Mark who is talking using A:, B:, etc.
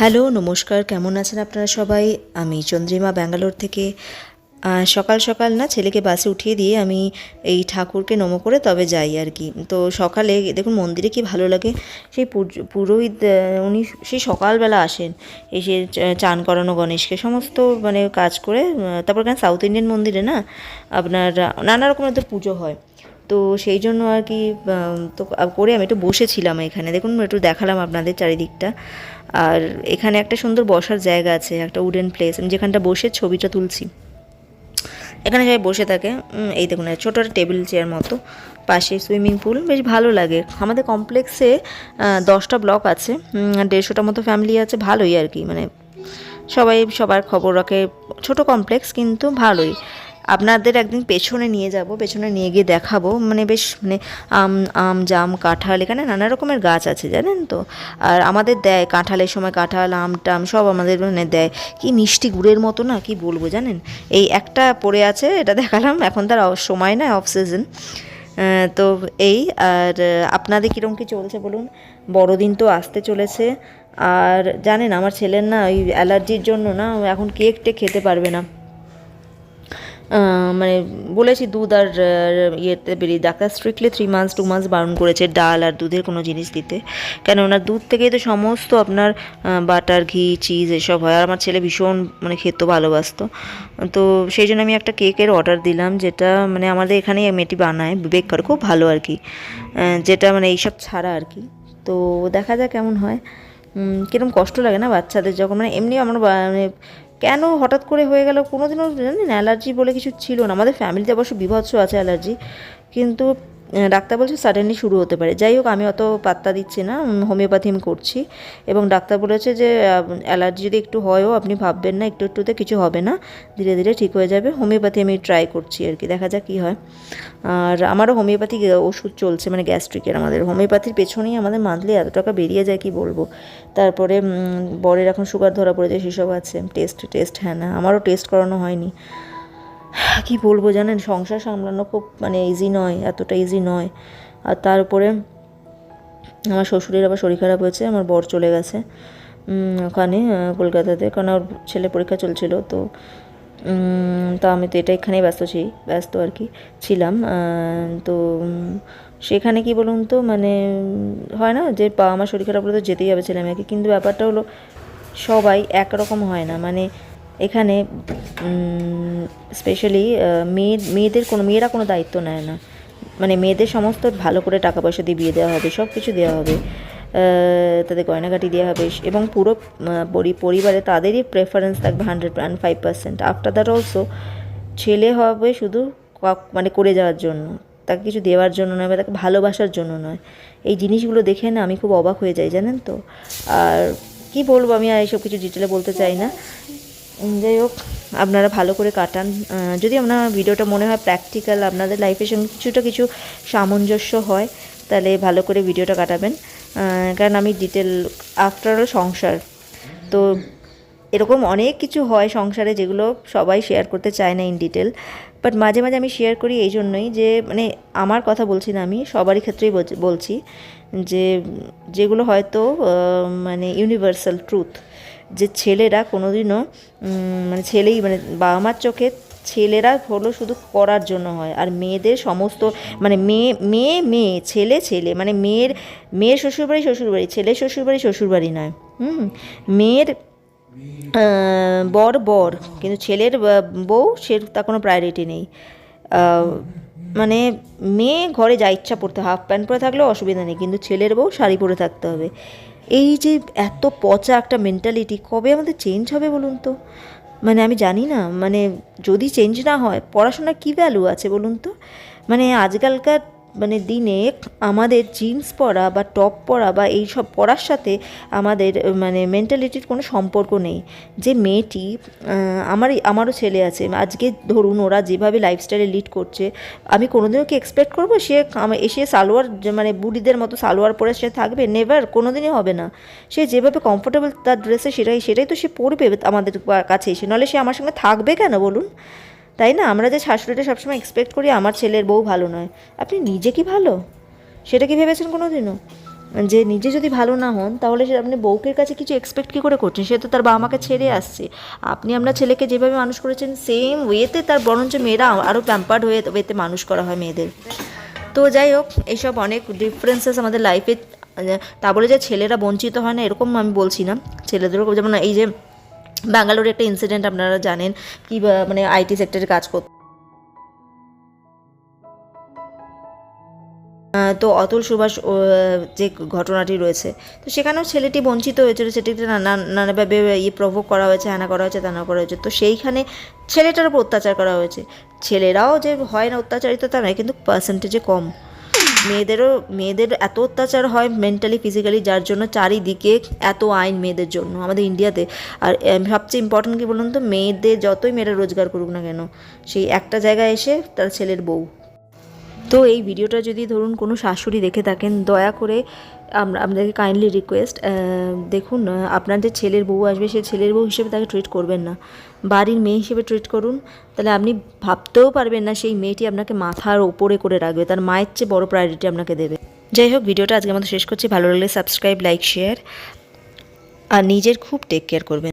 A: Hello, নমস্কার, কেমন আছেন আপনারা সবাই? আমি চন্দ্রিমা, ব্যাঙ্গালোর থেকে। সকাল সকাল না ছেলেকে বাসে উঠিয়ে দিয়ে আমি এই ঠাকুরকে নম করে তবে যাই আর কি। তো সকালে দেখুন মন্দিরে কি ভালো লাগে। সেই পুরোহিত উনি সেই সকালবেলা আসেন। এসে চান করানো গণেশকে। সমস্ত মানে কাজ করে তারপর কেন সাউথ ইন্ডিয়ান মন্দিরে না আপনার নানা রকমের ওদের পুজো হয়। তো সেই জন্য আর কি তো করে আমি একটু বসেছিলাম এখানে। দেখুন, একটু দেখালাম আপনাদের চারিদিকটা। আর এখানে একটা সুন্দর বসার জায়গা আছে, একটা উডেন প্লেস আমি যেখানটা বসে ছবিটা তুলছি। এখানে সবাই বসে থাকে। এই দেখুন ছোটো একটা টেবিল চেয়ার মতো। পাশে সুইমিং পুল বেশ ভালো লাগে। আমাদের কমপ্লেক্সে দশটা ব্লক আছে। দেড়শোটা মতো ফ্যামিলি আছে। ভালোই আর কি মানে সবাই সবার খবর রাখে। ছোট কমপ্লেক্স কিন্তু ভালোই। আপনাদের একদিন পেছনে নিয়ে যাব, পেছনে নিয়ে গিয়ে দেখাবো। মানে বেশ মানে আম আম, জাম, কাঁঠাল, এখানে নানা রকমের গাছ আছে, জানেন তো? আর আমাদের দেয় কাঁঠালের সময় কাঁঠাল, আম, টাম, সব আমাদের মানে দেয়। কি মিষ্টি গুড়ের মতো না, কি বলব, জানেন? এই একটা পড়ে আছে, এটা দেখালাম, এখন তার সময় না অফ সিজন তো এই, আর আপনাদের কীরকম কী চলছে বলুন? বড়দিন তো আসতে চলেছে। আর জানেন, আমার ছেলের না ওই অ্যালার্জির জন্য না, এখন কেক টেক খেতে পারবে না। মানে বলেছি দুধ আর ইয়েতে বেরিয়ে doctor strictly three months two months বারণ করেছে ডাল আর দুধের কোনো জিনিস দিতে। কেন ওনার দুধ থেকেই তো সমস্ত আপনার বাটার ঘি চিজ এসব হয়। আর আমার ছেলে ভীষণ মানে খেতে ভালোবাসতো। তো সেই জন্য আমি একটা কেকের অর্ডার দিলাম, যেটা মানে আমাদের এখানেই মেয়েটি বানায় বেক করে। খুব ভালো আর কি। যেটা মানে এইসব ছাড়া আর কি। তো দেখা যাক কেমন হয়। কিরম কষ্ট লাগে না বাচ্চাদের যখন? মানে এমনি আমার মানে কেন হঠাৎ করে হয়ে গেল? কোনো কোনোদিনও জানেন অ্যালার্জি বলে কিছু ছিল না। আমাদের ফ্যামিলিতে অবশ্য বিভৎস আছে অ্যালার্জি। কিন্তু ডাক্তার বলছে সাডেনলি শুরু হতে পারে। যাই হোক, আমি অত পাত্তা দিচ্ছি না হোমিওপ্যাথি আমি করছি। এবং ডাক্তার বলেছে যে অ্যালার্জি যদি একটু হয়ও, আপনি ভাববেন না, একটু একটুতে কিছু হবে না, ধীরে ধীরে ঠিক হয়ে যাবে। হোমিওপ্যাথি আমি ট্রাই করছি আর কি, দেখা যাক কী হয়। আর আমারও হোমিওপ্যাথি ওষুধ চলছে মানে গ্যাস্ট্রিকের আমাদের। হোমিওপ্যাথির পেছনেই আমাদের মান্থলি এত টাকা বেরিয়ে যায়, কি বলব? তারপরে বরের এখন সুগার ধরা পড়েছে, সেসব আছে। টেস্ট টেস্ট হ্যাঁ না, আমারও টেস্ট করানো হয়নি। কি বলব জানেন? সংসার সামলানো খুব মানে ইজি নয়, এতটা ইজি নয়। আর তার উপরে আমার শ্বশুরের আবার শরীর খারাপ হয়েছে, আমার বর চলে গেছে ওখানে কলকাতাতে। কারণ ওর ছেলে পরীক্ষা চলছিল, তো তো আমি তো এটা এখানেই ব্যস্ত ছি, ব্যস্ত আর কি ছিলাম। তো সেখানে কি বলুন তো মানে হয় না যে বা আমার শরীর খারাপ হলে তো যেতেই হবে ছেলে মেয়েকে কিন্তু ব্যাপারটা হলো সবাই একরকম হয় না। মানে এখানে স্পেশালি মেয়ে, মেয়েদের কোনো, মেয়েরা কোনো দায়িত্ব নেয় না। মানে মেয়েদের সমস্ত ভালো করে টাকা পয়সা দিয়ে বিয়ে দেওয়া হবে সব কিছু দেওয়া হবে তাদের গয়নাগাটি দেওয়া হবে, এবং পুরো পরি- পরিবারে তাদেরই প্রেফারেন্স থাকবে hundred and five percent after that also ছেলে হবে শুধু মানে করে যাওয়ার জন্য, তাকে কিছু দেওয়ার জন্য নয় বা তাকে ভালোবাসার জন্য নয়। এই জিনিসগুলো দেখে না আমি খুব অবাক হয়ে যাই, জানেন তো? আর কি বলব আমি আর এইসব কিছু ডিটেলে বলতে চাই না। যাই হোক আপনারা ভালো করে কাটান। যদি আপনার ভিডিওটা মনে হয় প্র্যাকটিক্যাল আপনাদের লাইফের সঙ্গে কিছুটা কিছু সামঞ্জস্য হয়, তাহলে ভালো করে ভিডিওটা কাটাবেন। কারণ আমি ডিটেল আফটার সংসার। তো এরকম অনেক কিছু হয় সংসারে যেগুলো সবাই শেয়ার করতে চায় না ইন ডিটেল বাট মাঝে মাঝে আমি শেয়ার করি এই জন্যই যে মানে আমার কথা বলছি না আমি, সবারই ক্ষেত্রেই বলছি যে, যেগুলো হয়তো মানে ইউনিভার্সাল ট্রুথ যে ছেলেরা কোনোদিনও মানে ছেলেই মানে বাবা মার চোখে ছেলেরা হলো শুধু করার জন্য হয়। আর মেয়েদের সমস্ত মানে মেয়ে মেয়ে মেয়ে, ছেলে ছেলে মানে মেয়ের মেয়ের শ্বশুরবাড়ি শ্বশুরবাড়ি, ছেলে শ্বশুরবাড়ি শ্বশুরবাড়ি নয়, হুম? মেয়ের বর বর, কিন্তু ছেলের বউ, সে তার কোনো প্রায়োরিটি নেই। মানে মেয়ে ঘরে যা ইচ্ছা পড়তে হাফ প্যান্ট পরে থাকলেও অসুবিধা নেই, কিন্তু ছেলের বউ শাড়ি পরে থাকতে হবে। এই যে এত পচা একটা মেন্টালিটি কবে আমাদের চেঞ্জ হবে বলুন তো? মানে আমি জানি না মানে যদি চেঞ্জ না হয়, পড়াশোনার কী ভ্যালু আছে বলুন তো? মানে আজকালকার মানে দিনে আমাদের জিন্স পরা বা টপ পরা বা এই সব পরার সাথে আমাদের মানে মেন্টালিটির কোনো সম্পর্ক নেই। যে মেয়েটি আহ, আমারই আমারও ছেলে আছে। আজকে ধরুন ওরা যেভাবে লাইফস্টাইলে লিড করছে আমি কোনোদিনও কি এক্সপেক্ট করব সে এসে সালোয়ার মানে বুড়িদের মতো সালোয়ার পরে সে থাকবে? নেভার কোনোদিনই হবে না। সে যেভাবে কমফোর্টেবল তার ড্রেসে সেটাই সেটাই তো সে পরবে আমাদের কাছে এসে। নাহলে সে আমার সঙ্গে থাকবে কেন বলুন? তাই না? আমরা যে শাশুড়িটা সবসময় এক্সপেক্ট করি আমার ছেলের বউ ভালো নয়। আপনি নিজে কি ভালো? সেটা কি ভেবেছেন কোনো দিনও যে নিজে যদি ভালো না হন, তাহলে সে আপনি বউকের কাছে কিছু এক্সপেক্ট কী করে করছেন? সে তো তার বাবা মাকে ছেড়ে আসছে। আপনি আপনার ছেলেকে যেভাবে মানুষ করেছেন সেম ওয়েতে তার বরঞ্চ মেয়েরা আরও প্যাম্পার্ড হয়ে ওয়েতে মানুষ করা হয় মেয়েদের। তো যাই হোক এইসব অনেক ডিফারেন্সেস আমাদের লাইফে তা বলে যে ছেলেরা বঞ্চিত হয় না, এরকম আমি বলছি না। ছেলেদেরও যেমন এই যে ব্যাঙ্গালোরে একটা ইনসিডেন্ট আপনারা জানেন, কি মানে আইটি সেক্টরে কাজ করতে তো অতুল সুভাষ যে ঘটনাটি রয়েছে, তো সেখানেও ছেলেটি বঞ্চিত হয়েছিল সেটিকে নানা, নানাভাবে ইয়ে প্রভোগ করা হয়েছে হ্যানা করা হয়েছে, তানা করা হয়েছে, তো সেইখানে ছেলেটার উপর অত্যাচার করা হয়েছে। ছেলেরাও যে হয় না অত্যাচারিত তা নয়, কিন্তু পার্সেন্টেজে কম। মেয়েদেরও, মেয়েদের এত অত্যাচার হয় মেন্টালি ফিজিক্যালি যার জন্য চারিদিকে এত আইন মেয়েদের জন্য, আমাদের ইন্ডিয়াতে আর সবচেয়ে ইম্পর্টেন্ট কি বলুন তো? মেয়েদের যতই মেয়েরা রোজগার করুক না কেন, সেই একটা জায়গায় এসে তার ছেলের বউ। তো এই ভিডিওটা যদি ধরুন কোনো শাশুড়ি দেখে থাকেন, দয়া করে আমরা আপনাদেরকে কাইন্ডলি রিকোয়েস্ট দেখুন আপনার যে ছেলের বউ আসবে, সে ছেলের বউ হিসেবে তাকে ট্রিট করবেন না। বাড়ির মেয়ে হিসেবে ট্রিট করুন। তাহলে আপনি ভাবতেও পারবেন না সেই মেয়েটি আপনাকে মাথার ওপরে করে রাখবে। তার মায়ের চেয়ে বড় প্রায়োরিটি আপনাকে দেবে। যাই হোক, ভিডিওটা আজকে মতো শেষ করছি। ভালো লাগলে সাবস্ক্রাইব লাইক শেয়ার আর নিজের খুব টেক কেয়ার করবেন।